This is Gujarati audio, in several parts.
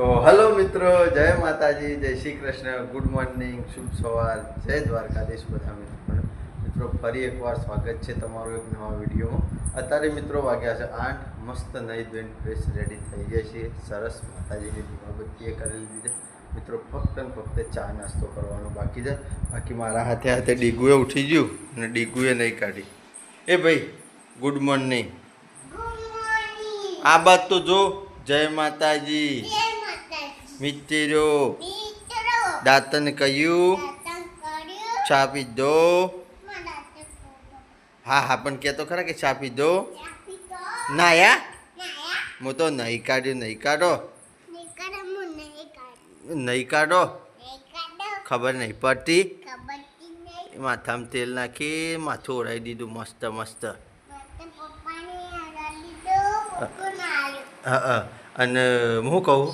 તો હલો મિત્રો જય માતાજી જય શ્રી કૃષ્ણ ગુડ મોર્નિંગ શુભ સવાર જય દ્વારકાધીશ બધા મિત્રો. મિત્રો ફરી એકવાર સ્વાગત છે તમારું એક નવા વિડીયોમાં. અત્યારે મિત્રો વાગ્યા છે આઠ મસ્ત નહીં ધોઈને ફ્રેશ રેડી થઈ ગયા છીએ. સરસ માતાજીની દીવાબત્તીએ કરી લીધી છે. મિત્રો ફક્ત ને ફક્ત ચા નાસ્તો કરવાનો બાકી છે. બાકી મારા હાથે હાથે ડીગુએ ઉઠી ગયું અને ડીગુએ નહીં કાઢી. એ ભાઈ ગુડ મોર્નિંગ. આ બાત તો જો જય માતાજી. મિત્રો. દાંતન કહ્યું ચા પીધો હા હા પણ કહેતો ખરા કે ચા પીધો ના યા હું તો નહીં કાઢ્યું નહીં કાઢો. નહીં કાઢો. ખબર નહીં પડતી? માથામાં તેલ નાખી માથું ઓળાવી દીધું મસ્ત મસ્ત. અને હું કહું?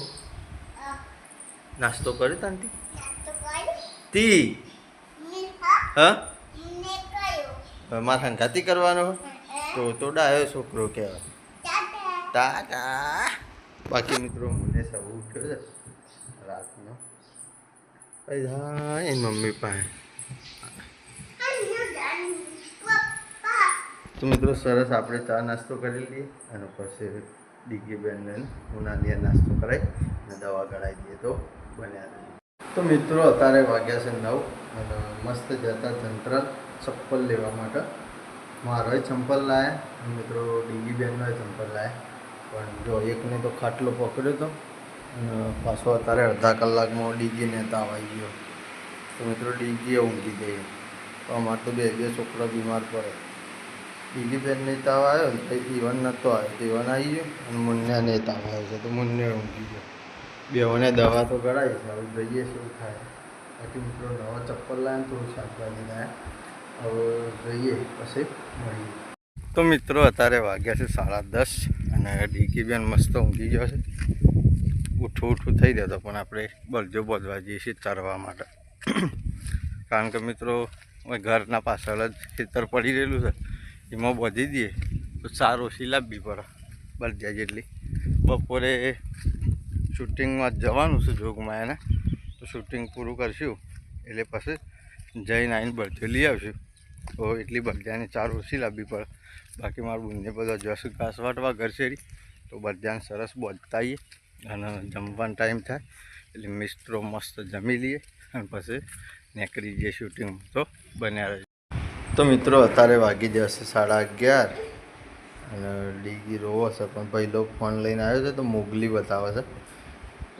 નાસ્તો કર્યો તાંતી તી? હા? મારા સંગાતી કરવાનો તો તો ડાયો છોકરો કહેવાય ટાટા. બાકી મિત્રો મને સૌ ઉઠ્યો છે. રાતનો. હા એ મમ્મી પાસે. તો મિત્રો સરસ આપણે ચા નાસ્તો કરી લઈએ અને પછી ડીગી બેનને ઉનાની નાસ્તો કરાવી અને દવા ગળાવી દઈએ તો. બન્યા તો મિત્રો, અત્યારે વાગ્યા છે નવ અને મસ્ત જતા તંત્ર ચપ્પલ લેવા માટે. મારોય ચંપલ લાયા મિત્રો, ડીગી બેનનો ચંપલ લાયા. પણ જો એકને તો ખાટલો પકડ્યો હતો અને પાછો અત્યારે અડધા કલાકમાં ડીગીને તાવ આવી ગયો. તો મિત્રો ડીગીએ ઊંઘી ગઈ. તો અમારે તો બે બે છોકરા બીમાર પડે. ડીગી બેનને તાવ આવ્યો ને તો નહોતો આવ્યો. તો ઇવન આવી ગયો અને મુન્યાને તાવ આવ્યો. છે તો મુન્યા ઊંઘી ગયો. બેઓને દવા તો કરાવી હવે જોઈએ શું થાય. બાકી મિત્રો નવા ચપ્પલ લાવે ને થોડું શાકભાજી લાવે હવે જોઈએ, પછી મળીએ. તો મિત્રો અત્યારે વાગ્યા છે સાડા દસ અને ડીકીબેન મસ્ત ઊંઘી ગયો છે. ઉઠું ઉઠું થઈ જતો, પણ આપણે બળજો બોલવા જઈએ છીએ ચરવા માટે. કારણ કે મિત્રો ઘરના પાછળ જ ખેતર પડી રહેલું છે. એમાં બોધી દઈએ, તો સારો ઓછી પડે, બળજા જેટલી. બપોરે શૂટિંગમાં જવાનું છે જોગમાં એને તો શૂટિંગ પૂરું કરશું. એટલે પછી જઈને આવીને બળજો લઈ આવશું. તો એટલી બળજાને ચાર ઓછી લાવવી પડે બાકી મારા બુનને બધા જશ ઘાસ વાટવા ઘરશેરી તો બળજાને સરસ બોલતા આવીએ અને જમવાનો ટાઈમ થાય. એટલે મિસ્ત્રો મસ્ત જમી લઈએ અને પછી નીકળી જઈએ શૂટિંગ. તો બન્યા રહે તો મિત્રો અત્યારે વાગી જશે સાડા અગિયાર. અને ડીગી રોવો છે, પણ પહેલો ફોન લઈને આવ્યો છે તો મોગલી બતાવે છે.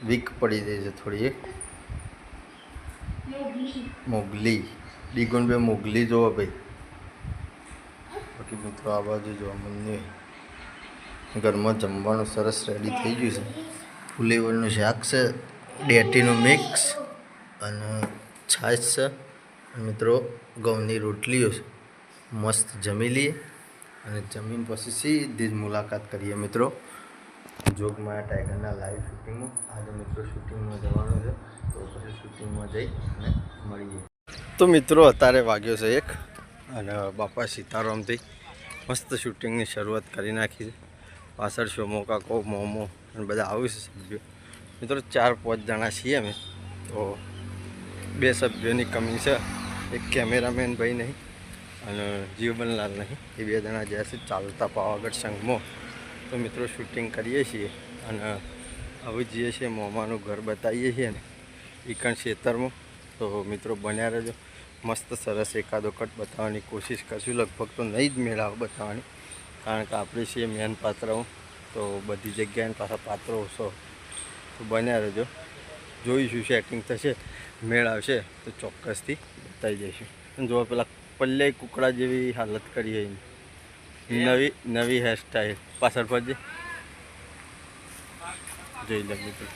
વીક પડી જાય છે થોડી એક. મોગલી. ડીગોન બે મોગલી જોવો ભાઈ. બાકી મિત્રો આ બાજુ જોવા મને ઘરમાં જમવાનું સરસ રેડી થઈ ગયું છે. ફુલેવરનું શાક છે, ડેટીનું મિક્સ અને છાશ છે. મિત્રો ઘઉંની રોટલીઓ છે. મસ્ત જમી લઈએ. અને જમીન પછી સીધી જ મુલાકાત કરીએ મિત્રો. જોગમાં ટાઈગરના લાઈવ શૂટિંગમાં આજે મિત્રો શૂટિંગમાં જવાનું છે. તો પછી શૂટિંગમાં જઈ અને મળીએ. તો મિત્રો, અત્યારે વાગ્યો છે એક અને બાપા સીતારામથી મસ્ત શૂટિંગની શરૂઆત કરી નાખી છે. પાછળ શોમો, કાકો, મોમો અને બધા આવ્યું છે સભ્યો. મિત્રો, ચાર, પાંચ જણા છીએ અમે. તો બે સભ્યોની કમી છે. એક કેમેરામેન ભાઈ નહીં અને જીવનલાલ નહીં. એ બે જણા જ્યાં છે ચાલતા પાવાગઢ સંઘમાં તો મિત્રો શૂટિંગ કરીએ છીએ અને હવે જઈએ છીએ મોમાનું ઘર બતાવીએ છીએ ને ઈકણ ખેતરમાં. તો મિત્રો બન્યા રહેજો. મસ્ત સરસ એકાદો કટ બતાવવાની કોશિશ કરશું. લગભગ તો નહીં જ મેળાવ બતાવવાની, કારણ કે આપણે છીએ મેન પાત્ર તો બધી જગ્યાએ પાછા પાત્રો ઓછો તો બન્યા રહેજો. જોઈશું સેટિંગ થશે, મેળ આવશે તો ચોક્કસથી બતાવી જઈશું અને જો પેલા પલ્લે કુકડા જેવી હાલત કરી છે એની. નવી નવી હેરસ્ટાઈલ પાછળ પર જોઈ લે મિત્રો.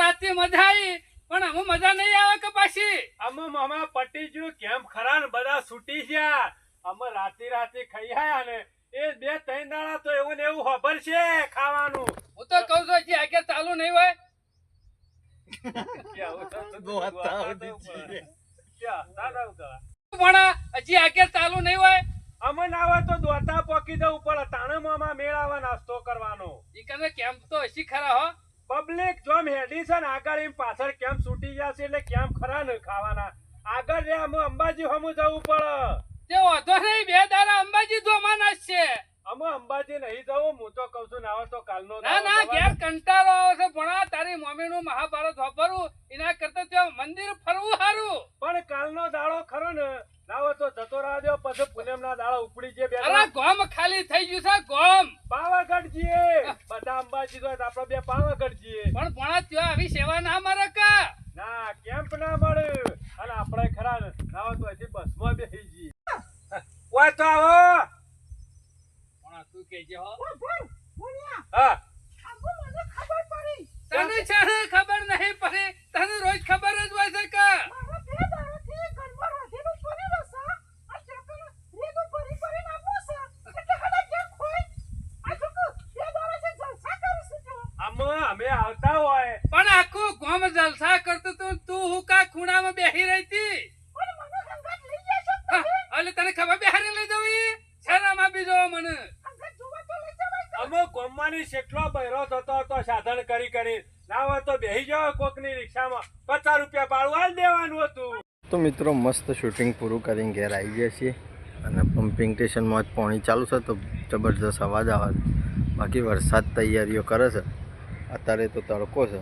રાતે મજા આવી પણ આમાં મજા નહીં આવે કે પાછી? અમે મામા પટી ગયું કેમ ખરા ને બધા છૂટી ગયા? અમે રાતે રાતે ખાઈ આયા ને. એ બે ત્રણ દાડા તો એવું ને એવું ખબર છે ખાવાનું. હું તો કહું છું હજી આગળ ચાલુ નહીં હોય. પણ હજી આગળ ચાલુ નહીં હોય. અમે આવા તો દોતા પોકી દઉં પડે તાણે મોમાં મેળાવા નાસ્તો કરવાનો. ઈ કને કેમ્પ તો હસી ખરા હો? પબ્લિક જો હેડી છે ને આગળ એમ પાછળ કેમ છૂટી જશે એટલે કેમ ખરા ને ખાવાના. આગળ રે અમે અંબાજી હમું જવું પડે. તે વાંધો નહીં બે દાડા અંબાજી જોવાના છે. અમે અંબાજી નહીં જવું હું તો કઉ છું ના તો કાલનો ના ના ઘેર કંટાળો આવે છે ભણા તારી મમ્મીનું મહાભારત વાપરવું એના કરતા ત્યાં મંદિર ફરવું સારું. પણ કાલનો દાડો ખરો ને ના તો જતો રહેજો પછી પૂનમ ના દાડો ઉપડી જે અરે ગોમ ખાલી થઈ ગયું છે ગોમ. પાવાગઢ જીએ બધા અંબાજી તો આપડે બે પાવાગઢ જઈએ પણ ભણા ત્યાં આવી સેવા ના મારે કા ના કેમ્પ ના મળે અને આપણે ખરા ને ના હોય તો અહીંથી બસમાં બેસી જઈએ ઓય તો આવો ભણા તું કહેજે હો હા તને છે ને ખબર નહીં પડી તને રોજ ખબર જ હોય છે કે આમાં અમે આવતા હોય પણ આખું ગોમ જલસા કરતો તું તું હું કા ખૂણામાં બેહી રહી હતી હા, એટલે તને ખબર બેહારી લઈ જવી શરમ આપી જો મને ગોમવાની શેટલો બહેરો થતો હતો, સાધન કરી કરી. ના તો બેસી જાઓ કોકની રિક્ષામાં. પચાસ રૂપિયા ભાડું હાલ દેવાનું હતું. તો મિત્રો, મસ્ત શૂટિંગ પૂરું કરીને ઘેર આવી ગયા છીએ. અને પમ્પિંગ સ્ટેશનમાં જ પાણી ચાલુ છે, તો જબરદસ્ત અવાજ આવે બાકી વરસાદ તૈયારીઓ કરે છે. અત્યારે તો તડકો છે.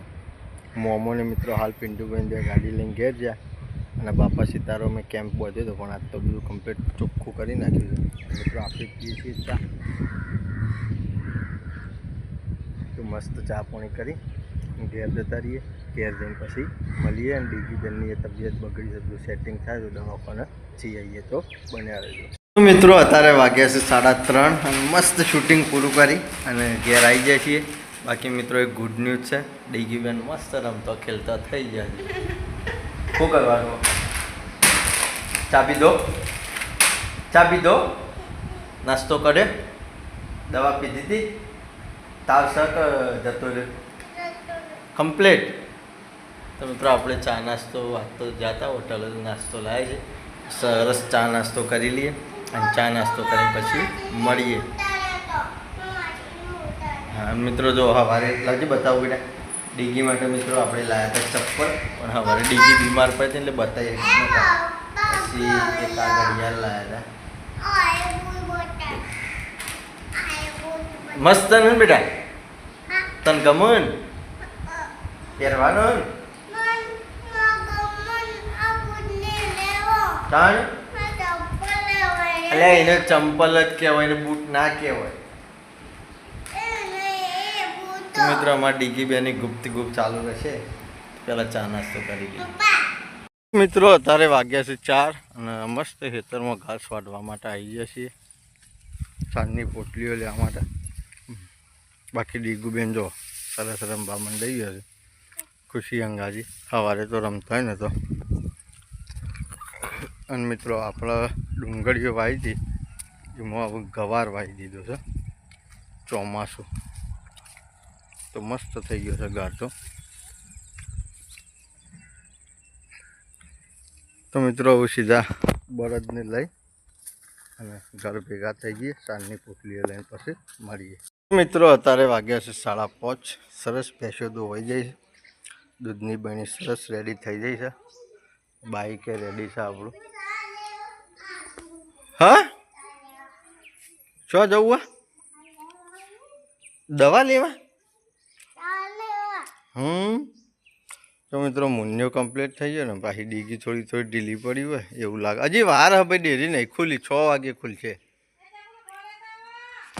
મોમોને મિત્રો હાલ પિન્ટુભાઈ બે ગાડી લઈને ઘેર ગયા. અને બાપા સિતારો મેં કેમ્પ પહોંચ્યો હતો પણ આજ તો બધું કમ્પ્લીટ ચોખ્ખું કરી નાખ્યું છે. મિત્રો, આપણે પીએ છીએ ચા. મસ્ત ચા પાણી કરી. ઘેર જતા રહીએ. ઘેર જઈને પછી મળીએ અને બીજી બેનની તબિયત બગડી જતું સેટિંગ થાય તો દવાખાને જઈ આવીએ તો. બન્યા રહેજો. મિત્રો, અત્યારે વાગ્યા છે સાડા ત્રણ અને મસ્ત શૂટિંગ પૂરું કરી અને ઘેર આવી જાય છીએ. બાકી મિત્રો, એક ગુડ ન્યૂઝ છે. ડીગી બેન મસ્ત રમતો ખેલતા થઈ જાય શું કરવાનું? ચાપી દો. ચાપી દો. નાસ્તો કરે. દવા પીધી હતી. તાવ સક જતો રહ્યો. કમ્પ્લીટ તો મિત્રો આપણે ચા નાસ્તો વાત તો હોટલ હોટલે નાસ્તો લાવે છે. સરસ ચા નાસ્તો કરી લઈએ અને ચા નાસ્તો કરી પછી મળીએ. હા મિત્રો જો સવારે લાવજો બતાવું બેટા. ડીગી માટે મિત્રો આપણે લાવ્યા હતા ચપ્પલ પણ સવારે ડીગી બીમાર પડે એટલે બતાવીએ. પછી એક આ ઘડિયાળ લાવ્યા હતા મસ્ત ને બેટા? તને ગમન પહેરવાનો? તાણ અલ્યા એને ચંપલ જ કહેવાય ને બૂટ ના કહેવાય મિત્રો અમારા ડીગી બેની ગુપ્ત ગુપ્ત ચાલુ રહેશે પેલા ચા નાસ્તો કરી લઈએ મિત્રો અત્યારે વાગ્યા છે ચાર અને મસ્ત ખેતરમાં ઘાસ વાટવા માટે આવી ગયા છીએ. સાંજની પોટલીઓ લેવા માટે. બાકી ડીગુ બેન જો સરસ રમવા મંડાઈ ગયો છે. ખુશી અંગાજી. સવારે તો રમતો હોય ને તો અને મિત્રો આપણા ડુંગળીઓ વાવી હતી એમાં હવે ગવાર વાવી દીધો છે. ચોમાસું. તો મસ્ત થઈ ગયો છે ગાર તો. મિત્રો હવે સીધા બળદને લઈ અને ઘર ભેગા થઈ જઈએ સાંજની પોટલીઓ લઈને પછી મળીએ. મિત્રો, અત્યારે વાગ્યા છે સાડા પાંચ. સરસ ભેંસો હોઈ જાય છે. દૂધની બની સરસ રેડી થઈ જાય છે. બાઈકે રેડી છે આપણું. હા? શું જવું દવા લેવા? હમ? તો મિત્રો, મુન્યો કમ્પ્લીટ થઈ ગયો ને, પાછી ડીગી થોડી થોડી ઢીલી પડી હોય, એવું લાગે. હજી વાર હવે ડેરી નહીં ખુલી, છ વાગે ખુલશે.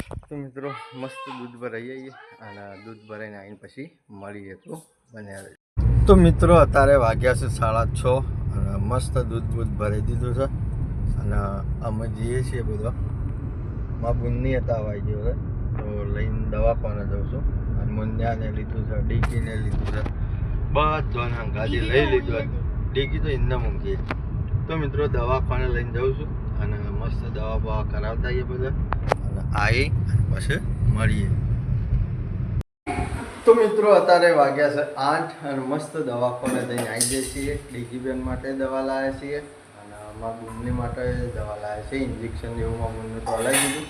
તો મિત્રો મસ્ત દૂધ ભરાઈ જઈએ અને દૂધ ભરાઈને આવીને પછી મળીએ તો બને તો મિત્રો અત્યારે વાગ્યા છે સાડા છ અને મસ્ત દૂધ બૂધ ભરી દીધું છે અને અમે જઈએ છીએ બધા. મા બુનની હતા આવી ગયો છે તો લઈને દવાખાને જઉં છું. અને મુન્યાને લીધું છે ડીકીને લીધું છે. બધાને હંગાજી લઈ લીધું ડીકી તો ઇન્ના મૂકીએ તો મિત્રો દવાખાને લઈને જાઉં છું અને મસ્ત દવા બવા કરાવતા આવીએ બધા. આવી પછી મળીએ. તો મિત્રો અત્યારે વાગ્યા છે આઠ અને મસ્ત દવાખાને ત્યાં આવી જઈએ છીએ. ડીજીબેન માટે દવા લાવ્યા છીએ અને અમારા બૂનની માટે દવા લાવે છે. ઇન્જેક્શન એવું મારા બૂનને તો હલાવી દીધું.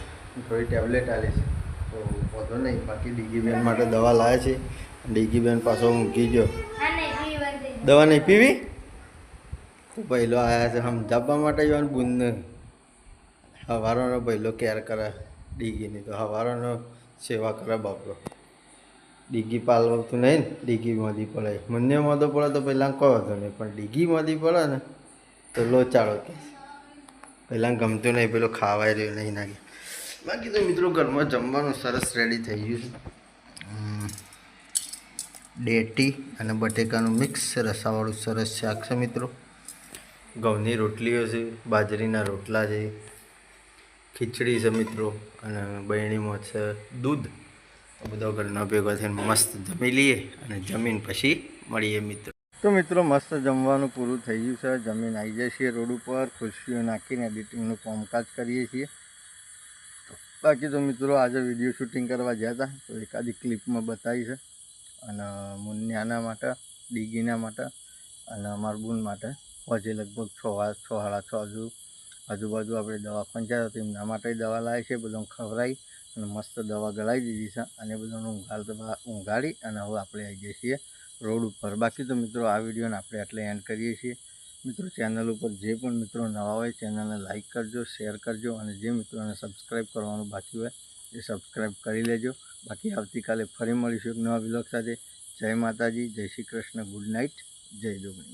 થોડી ટેબ્લેટ આલે છે. તો વધુ નહીં બાકી ડીગીબેન માટે દવા લાવે છે. ડીગીબેન પાછો મૂકી ગયો. દવા નહીં પીવી? તો પહેલો આવ્યા છે સમજાવવા માટે જવાનું બૂનને. હવારોનો પહેલો કેર કરે. ડીગીની તો હવારોનો સેવા કરે બાપરો. ડીગી પાલવતું નહીં ને ડીગીમાંથી પડે. મને તો પડે તો પહેલાં કોઈ હતો નહીં, પણ ડીગીમાંથી પડે ને તો લોચાળો કે પહેલાં ગમતું નહીં, પેલો ખાવાય રહ્યો નહીં નાખે. બાકી તો મિત્રો ઘરમાં જમવાનું સરસ રેડી થઈ ગયું છે. ડેટી અને બટેકાનું મિક્સ રસાવાળું સરસ શાક છે મિત્રો. ઘઉંની રોટલીઓ છે, બાજરીના રોટલા છે ખીચડી છે મિત્રો અને બહેણીમાં છે દૂધ. બધો ઘરના ભેગા થઈને મસ્ત જમી લઈએ અને જમીન પછી મળીએ મિત્રો. તો મિત્રો મસ્ત જમવાનું પૂરું થઈ ગયું છે. જમીન આવી જાય છે રોડ ઉપર. ખુરશીઓ નાખીને એડિટિંગનું કામકાજ કરીએ છીએ. બાકી તો મિત્રો આજે વીડિયો શૂટિંગ કરવા ગયા હતા. તો એકાદી ક્લિપમાં બતાવી છે. અને મુન્યાના માટે, ડીગીના માટે અને અમારા બુન માટે. હજી લગભગ છ છ, સાડા છ હજુ આજુબાજુ આપણે દવા પંચાયત હતી એમના માટે દવા લાવી છે બધું ખવડાવી અને મસ્ત દવા ગળાવી દીધી છે અને બધાને ઊંઘાડ ઊંઘાડી અને હવે આપણે આવી જઈએ છીએ રોડ ઉપર. બાકી તો મિત્રો આ વિડીયોને આપણે એટલે એન્ડ કરીએ છીએ. મિત્રો ચેનલ ઉપર જે પણ મિત્રો નવા હોય ચેનલને લાઇક કરજો, શેર કરજો અને જે મિત્રોને સબસ્ક્રાઈબ કરવાનું બાકી હોય એ સબસ્ક્રાઈબ કરી લેજો. બાકી આવતીકાલે ફરી મળીશું એક નવા બ્લોગ સાથે. જય માતાજી, જય શ્રી કૃષ્ણ, ગુડ નાઇટ, જય દોગણી